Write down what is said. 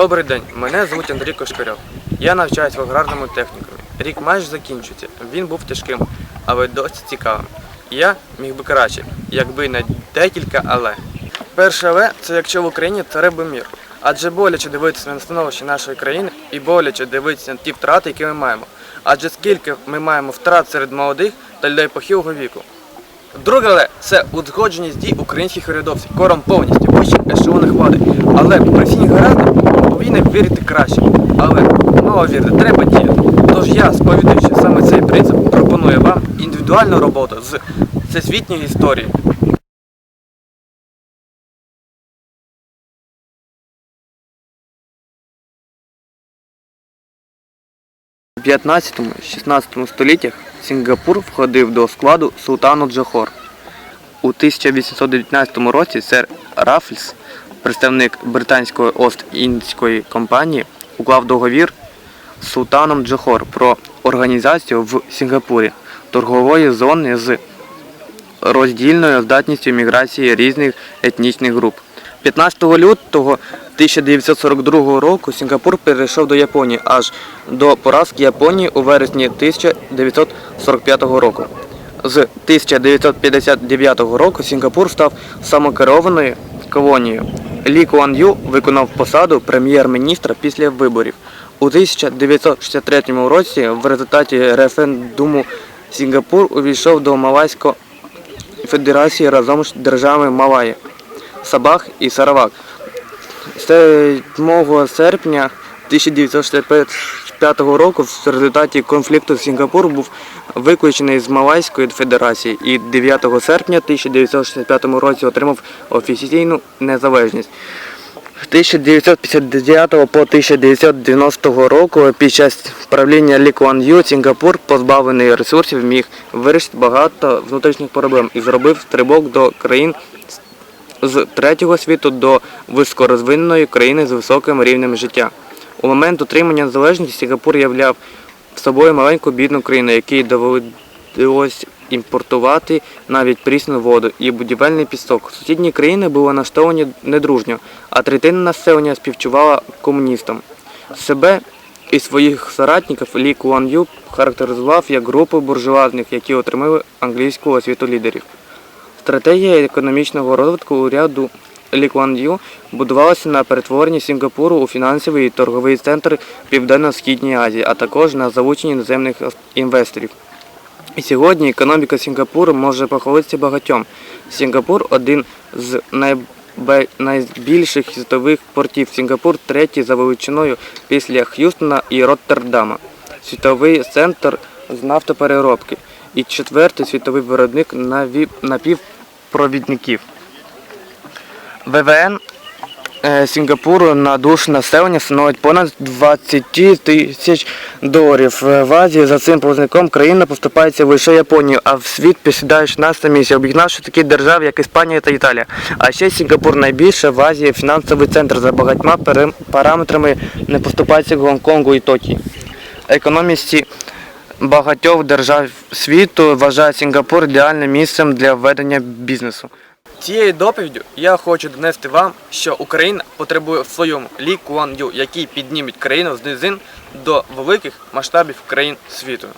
Добрий день, мене звуть Андрій Кошкарьов. Я навчаюсь в аграрному технікумі. Рік майже закінчується. Він був тяжким, але досить цікавим. Я міг би краще, якби не декілька але. Перше але це якщо в Україні царе би мір. Адже боляче дивитися на становище нашої країни і боляче дивитися на ті втрати, які ми маємо. Адже скільки ми маємо втрат серед молодих та людей похилого віку. Друге але це узгодженість дій українських урядовців, кором повністю, вищих ешелонах влади. Але при всіх негараздах повинні вірити краще. Але мало вірити, треба діяти. Тож я, сповідуючи саме цей принцип, пропоную вам індивідуальну роботу з всесвітньої історії. У 15-16 століттях Сінгапур входив до складу султану Джохор. У 1819 році сер Рафльс, представник британської Ост-Індської компанії, уклав договір з султаном Джохор про організацію в Сінгапурі торгової зони з роздільною здатністю міграції різних етнічних груп. 15 лютого 1942 року Сінгапур перейшов до Японії аж до поразки Японії у вересні 1945 року. З 1959 року Сінгапур став самокерованою колонією. Лі Куан Ю виконав посаду прем'єр-міністра після виборів. У 1963 році в результаті референдуму Сінгапур увійшов до Малайської Федерації разом з державами Малайя, Сабах і Саравак. 7 серпня 1965 року в результаті конфлікту Сінгапур був виключений з Малайської Федерації і 9 серпня 1965 році отримав офіційну незалежність. З 1959 по 1990 року під час правління Лі Куан Ю Сінгапур, позбавлений ресурсів, міг вирішити багато внутрішніх проблем і зробив стрибок до країн з третього світу до високорозвиненої країни з високим рівнем життя. У момент отримання незалежності Сінгапур являв собою маленьку бідну країну, якій довелось імпортувати навіть прісну воду і будівельний пісок. Сусідні країни були налаштовані недружньо, а третина населення співчувала комуністам. Себе і своїх соратників Лі Куан Ю характеризував як групу буржуазних, які отримали англійську освіту лідерів. Стратегія економічного розвитку уряду Лі Куан Ю будувалася на перетворенні Сінгапуру у фінансовий і торговий центр Південно-Східній Азії, а також на залученні іноземних інвесторів. І сьогодні економіка Сінгапуру може похвалитися багатьом. Сінгапур один з найбільших світових портів. Сінгапур третій за величиною після Х'юстона і Роттердама. Світовий центр з нафтопереробки і четвертий світовий виробник напівпровідників. ВВН е, Сінгапуру на душу населення становить понад 20 тисяч доларів. В Азії за цим показником країна поступається лише Японію, а в світ посідає 16 місце, обігнавши такі держави, як Іспанія та Італія. А ще Сінгапур найбільше в Азії фінансовий центр за багатьма параметрами не поступається Гонконгу і Токії. Економісті багатьох держав світу вважають Сінгапур ідеальним місцем для ведення бізнесу. Цією доповіддю я хочу донести вам, що Україна потребує в своєму Лі Куан Ю, який піднімуть країну з низин до великих масштабів країн світу.